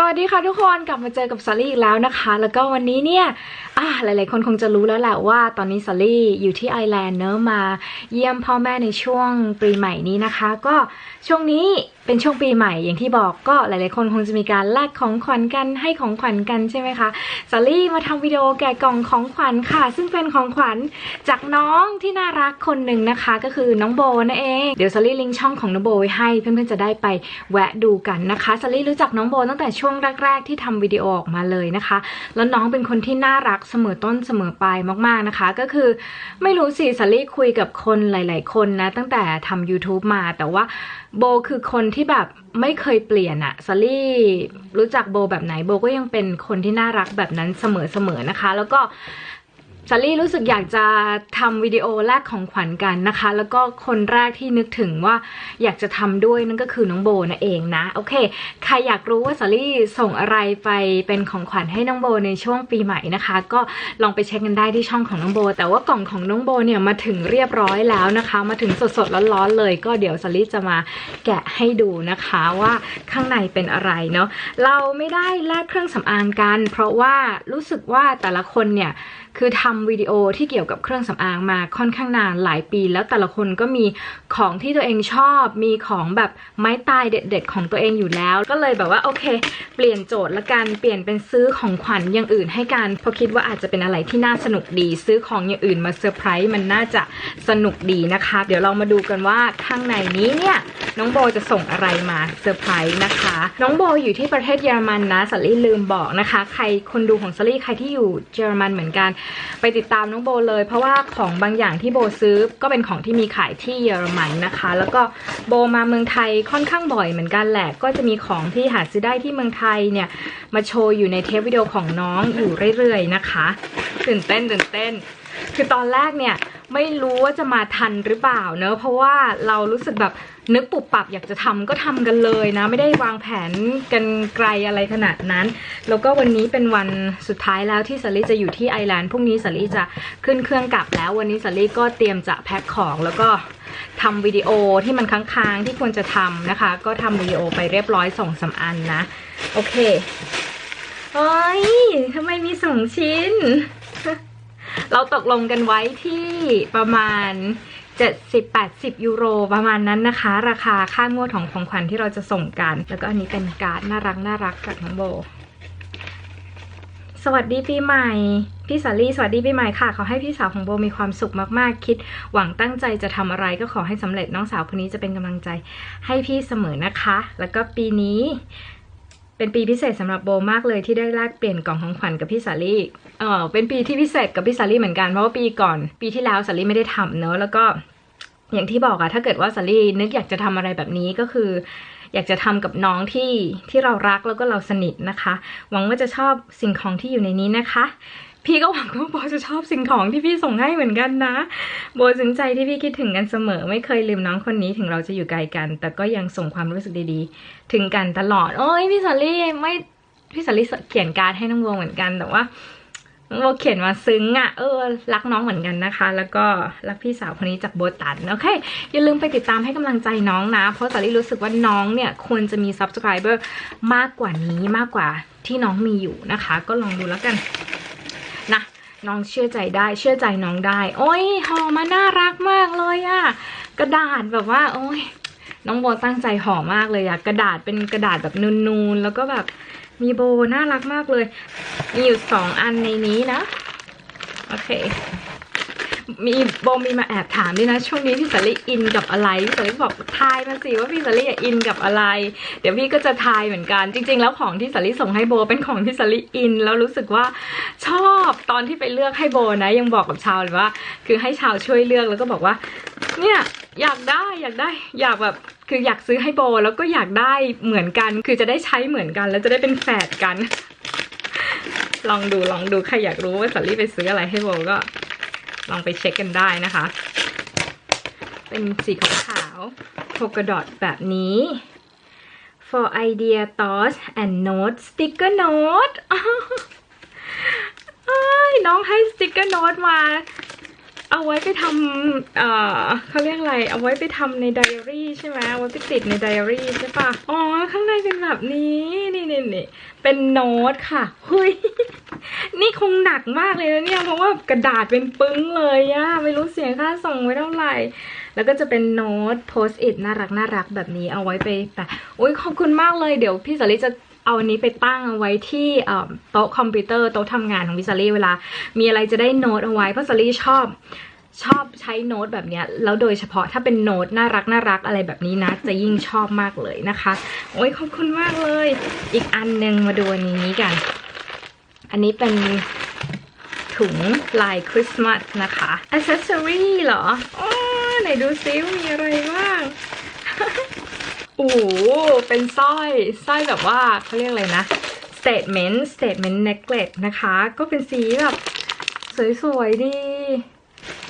สวัสดีค่ะทุกคนกลับมาเจอกับซาลี่อีกแล้วนะคะ แล้วก็วันนี้เนี่ย อ่าหลายๆ คนคงจะรู้แล้วแหละว่าตอนนี้ซอลลี่อยู่ที่ไอร์แลนด์เนอะมาเยี่ยมพ่อแม่ในช่วงปีใหม่นี้นะคะ ก็ช่วงนี้เป็นช่วงปีใหม่อย่างที่บอกก็หลายๆ คนคงจะมีการแลกของขวัญกันให้ของขวัญกันใช่ไหมคะซอลลี่มาทำวิดีโอแกะกล่องของขวัญค่ะ ซึ่งเป็นของขวัญจากน้องที่น่ารักคนหนึ่งนะคะ ก็คือน้องโบนั่นเองเดี๋ยวซอลลี่ลิงก์ช่องของน้องโบไว้ให้เพื่อนๆจะได้ไปแวะดูกันนะคะซอลลี่รู้จักน้องโบตั้งแต่ช่วงแรก ๆ ที่ทำวิดีโอออกมาเลยนะคะ แล้วน้องเป็นคนที่น่ารักเสมอต้นเสมอปลายมากๆนะคะ ก็คือไม่รู้สิซอลลี่คุยกับคนหลาย ๆ คนนะ ตั้งแต่ทำ YouTube มา แต่ว่าโบคือคนที่แบบไม่เคยเปลี่ยนอะซอลลี่รู้จักโบแบบไหนโบก็ยังเป็นคนที่น่ารักแบบนั้นเสมอๆนะคะ แล้วก็ ซาลี่รู้สึกอยากจะทำวิดีโอแลกของขวัญกันนะคะ แล้วก็คนแรกที่นึกถึงว่าอยากจะทำด้วยนั่นก็คือน้องโบนั่นเองนะ โอเค ใครอยากรู้ว่าซาลี่ส่งอะไรไปเป็นของขวัญให้น้องโบในช่วงปีใหม่นะคะ ก็ลองไปเช็คกันได้ที่ช่องของน้องโบ แต่ว่ากล่องของน้องโบเนี่ยมาถึงเรียบร้อยแล้วนะคะ มาถึงสดๆร้อนๆเลย ก็เดี๋ยวซาลี่จะมาแกะให้ดูนะคะว่าข้างในเป็นอะไรเนาะเราไม่ได้แลกเครื่องสำอางกัน เพราะว่ารู้สึกว่าแต่ละคนเนี่ยคือทำวิดีโอที่เกี่ยวกับเครื่องสำอางมาค่อนข้างนานหลายปี แล้วแต่ละคนก็มีของที่ตัวเองชอบ มีของแบบไม้ตายเด็ดๆของตัวเองอยู่แล้ว ก็เลยแบบว่าโอเค เปลี่ยนโจทย์ละกันเปลี่ยนเป็นซื้อของขวัญอย่างอื่นให้กันเพราะคิดว่าอาจจะเป็นอะไรที่น่าสนุกดี ซื้อของอย่างอื่นมาเซอร์ไพรส์มันน่าจะสนุกดีนะคะ เดี๋ยวเรามาดูกันว่าข้างในนี้เนี่ย น้องโบจะส่งอะไรมาเซอร์ไพรส์นะคะ น้องโบอยู่ที่ประเทศเยอรมันนะสัลลี่ลืมบอกนะคะ ใครคนดูของสัลลี่ใครที่อยู่เยอรมันเหมือนกัน ไปติดตามน้องโบเลย เพราะว่าของบางอย่างที่โบซื้อก็เป็นของที่มีขายที่เยอรมันนะคะ แล้วก็โบมาเมืองไทยค่อนข้างบ่อยเหมือนกันแหละก็จะมีของที่หาซื้อได้ที่เมืองไทยเนี่ยมาโชว์อยู่ในเทปวิดีโอของน้องอยู่เรื่อยๆนะคะ ตื่นเต้นตื่นเต้น คือตอนแรกเนี่ย ไม่รู้ว่าจะมาทันหรือเปล่าเนอะเพราะว่าเรารู้สึกแบบนึกปุบปับอยากจะทำก็ทำกันเลยนะ ไม่ได้วางแผนกันไกลอะไรขนาดนั้น แล้วก็วันนี้เป็นวันสุดท้ายแล้วที่สลิจะอยู่ที่ไอแลนด์พรุ่งนี้สลิจะขึ้นเครื่องกลับแล้ว วันนี้สลิก็เตรียมจะแพ็คของแล้วก็ทำวิดีโอที่มันค้างๆที่ควรจะทำนะคะ ก็ทำวิดีโอไปเรียบร้อยสองสาอันนะ โอเคเฮ้ยทำไมมีสองชิ้น เราตกลงกันไว้ที่ประมาณ 70-80 ยูโรประมาณนั้นนะคะ ราคาค่างวดของของขวัญที่เราจะส่งกัน แล้วก็อันนี้เป็นการ์ดน่ารักน่ารักจากน้องโบ สวัสดีปีใหม่ พี่สาลีสวัสดีปีใหม่ค่ะ ขอให้พี่สาวของโบมีความสุขมากๆ คิด หวังตั้งใจจะทำอะไรก็ขอให้สำเร็จน้องสาวคนนี้จะเป็นกำลังใจให้พี่เสมอนะคะ แล้วก็ปีนี้ เป็นปีพิเศษสำหรับโบมากเลยที่ได้แลกเปลี่ยนกล่องของขวัญกับพี่สาลี่เออเป็นปีที่พิเศษกับพี่สาลี่เหมือนกันเพราะว่าปีก่อน ปีที่แล้วสาลี่ไม่ได้ทำเนอะแล้วก็อย่างที่บอกอะถ้าเกิดว่าสาลี่นึกอยากจะทำอะไรแบบนี้ก็คือ อยากจะทำกับน้องที่ที่เรารักแล้วก็เราสนิทนะคะ หวังว่าจะชอบสิ่งของที่อยู่ในนี้นะคะ พี่ก็หวังว่าโบจะชอบสิ่งของที่พี่ส่งให้เหมือนกันนะ โบซึ้งใจที่พี่คิดถึงกันเสมอ ไม่เคยลืมน้องคนนี้ถึงเราจะอยู่ไกลกัน แต่ก็ยังส่งความรู้สึกดีๆ ถึงกันตลอด โอ้ยพี่สาลี่ไม่พี่สาลี่เขียนการ์ดให้น้องโบเหมือนกันแต่ว่าโบเขียนมาซึ้งอะ่ะเออรักน้องเหมือนกันนะคะ แล้วก็รักพี่สาวคนนี้จากโบตันโอเค อย่าลืมไปติดตามให้กำลังใจน้องนะ เพราะสาลี่รู้สึกว่าน้องเนี่ยควรจะมี subscriber มากกว่านี้มากกว่าที่น้องมีอยู่นะคะ ก็ลองดูแล้วกัน น้องเชื่อใจได้ เชื่อใจน้องได้ โอ้ยห่อมาน่ารักมากเลยอะกระดาษแบบว่า โอ้ยน้องโบตั้งใจห่อมากเลยอะกระดาษเป็นกระดาษแบบนูนๆแล้วก็แบบมีโบน่ารักมากเลย มีอยู่สองอันในนี้นะ โอเค มีโบมีมาแอบถามด้วยนะ ช่วงนี้พี่สาลีอินกับอะไรพี่สาลีบอกทายมาสิว่าพี่สาลีอินกับอะไร เดี๋ยวพี่ก็จะทายเหมือนกัน จริง ๆ แล้วของที่สาลีส่งให้โบเป็นของที่สาลีอิน แล้วรู้สึกว่าชอบตอนที่ไปเลือกให้โบนะ ยังบอกกับชาวเลยว่า คือให้ชาวช่วยเลือกแล้วก็บอกว่า เนี่ยอยากได้อยากได้อยากแบบคืออยากซื้อให้โบแล้วก็อยากได้เหมือนกัน คือจะได้ใช้เหมือนกัน แล้วจะได้เป็นแฝดกัน ลองดูลองดูใครอยากรู้ว่าสัลลี่ไปซื้ออะไรให้โบก็ ลองไปเช็คกันได้นะคะ เป็นสีขาวโพกดอทแบบนี้ for idea thoughts and notes sticker note น้องให้สติกเกอร์โน้ตมา เอาไว้ไปทำเอ่อเขาเรียกอะไร เอาไว้ไปทำในไดอารี่ใช่ไหมเอาไว้ไปติดในไดอารี่ใช่ปะอ๋อ ข้างในเป็นแบบนี้ นี่นี่นี่เป็นโน้ตค่ะเฮ้ย นี่คงหนักมากเลยนะเนี่ยเพราะว่ากระดาษเป็นปึ้งเลยอะไม่รู้เสียค่าส่งไว้เท่าไหร่ แล้วก็จะเป็นโน้ตโพสต์อิทน่ารักน่ารักแบบนี้เอาไว้ไปแปะโอ้ยขอบคุณมากเลยเดี๋ยวพี่สาลีจะเอาอันนี้ไปตั้งเอาไว้ที่โต๊ะคอมพิวเตอร์โต๊ะทำงานของพี่สาลีเวลา มีอะไรจะได้โน้ตเอาไว้เพราะสาลีชอบชอบใช้โน้ตแบบนี้แล้วโดยเฉพาะถ้าเป็นโน้ตน่ารักน่ารักอะไรแบบนี้นะ จะยิ่งชอบมากเลยนะคะ โอ้ยขอบคุณมากเลย อีกอันหนึ่งมาดูอันนี้กัน อันนี้เป็นถุงลายคริสต์มาสนะคะอ c เซสซอรี่เหรออ๋อไหนดูซิวมีอะไรบ้าง โอ้โห เป็นสร้อย สร้อยแบบว่าเขาเรียกอะไรนะ statement statement necklace นะคะ ก็เป็นสีแบบ สวยๆดี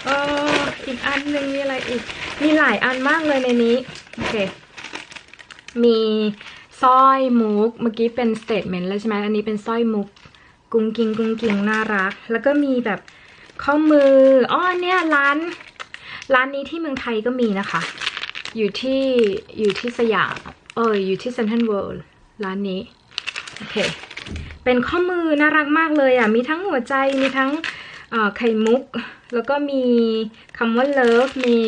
เออ อีกอันหนึ่งมีอะไรอีก มีหลายอันมากเลยในนี้ โอเค มีสร้อยมุก เมื่อกี้เป็น statement แล้วใช่ไหม อันนี้เป็นสร้อยมุก กุ้งกิงกุ้งกิงน่ารัก แล้วก็มีแบบข้อมืออ๋อเนี่ยร้าน ร้านนี้ที่เมืองไทยก็มีนะคะ อยู่ที่อยู่ที่สยามเอออยู่ที่เซนทรัลเวิลด์ร้านนี้โอเคเป็นข้อมือน่ารักมากเลยอะมีทั้งหัวใจมีทั้งไข่มุก แล้วก็มีคำว่าเลิฟมี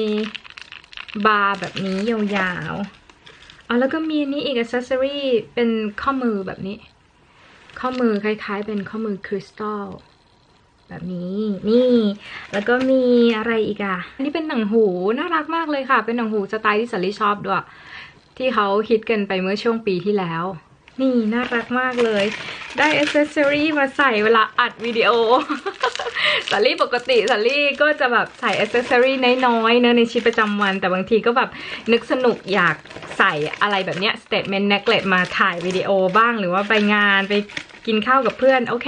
บาร์แบบนี้ยาวๆอ๋อแล้วก็มีนี้อีกอ c เซสซอรี่เป็นข้อมือแบบนี้ ข้อมือคล้ายๆ เป็นข้อมือคริสตัลแบบนี้นี่ แล้วก็มีอะไรอีกอะอันนี้เป็นหนังหูน่ารักมากเลยค่ะ เป็นหนังหูสไตล์ที่สาลีชอบด้วย ที่เขาฮิตกันไปเมื่อช่วงปีที่แล้ว นี่น่ารักมากเลย ได้อ c เซสซอรี่มาใส่เวลาอัดวิดีโอสาลี่ปกติสาลี่ก็จะแบบใส่อ c เซสซอรี่น้อยๆเนอะในชีวิตประจำวัน แต่บางทีก็แบบนึกสนุกอยากใส่อะไรแบบเนี้ย statement necklace มาถ่ายวิดีโอบ้างหรือว่าไปงานไป กินข้าวกับเพื่อนโอเค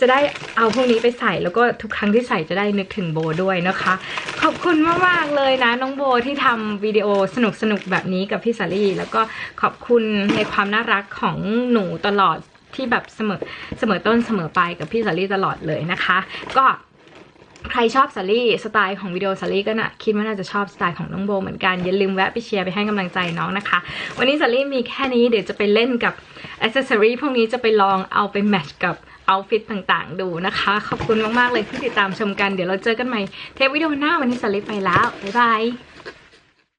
จะได้เอาพวกนี้ไปใส่แล้วก็ทุกครั้งที่ใส่จะได้นึกถึงโบด้วยนะคะ ขอบคุณมากๆเลยนะน้องโบที่ทำวิดีโอสนุกๆแบบนี้กับพี่สาลี่แล้วก็ขอบคุณในความน่ารักของหนูตลอดที่แบบเสมอเสมอต้นเสมอปลายกับพี่สาลี่ตลอดเลยนะคะ ก็ ใครชอบสาลี่สไตล์ของวิดีโอสาลี่ก็น่ะคิดว่าน่าจะชอบสไตล์ของน้องโบเหมือนกันอย่าลืมแวะไปเชียร์ไปให้กำลังใจน้องนะคะ วันนี้สาลี่มีแค่นี้เดี๋ยวจะไปเล่นกับอ c เซสซอรี่พวกนี้จะไปลองเอาไปแมทช์กับเอาฟิตต่างๆ ดูนะคะ ขอบคุณมาก ๆ เลยที่ติดตามชมกัน เดี๋ยวเราเจอกันใหม่เทปวิดีโอหน้าวันนี้สาลี่ไปแล้ว บ๊ายบาย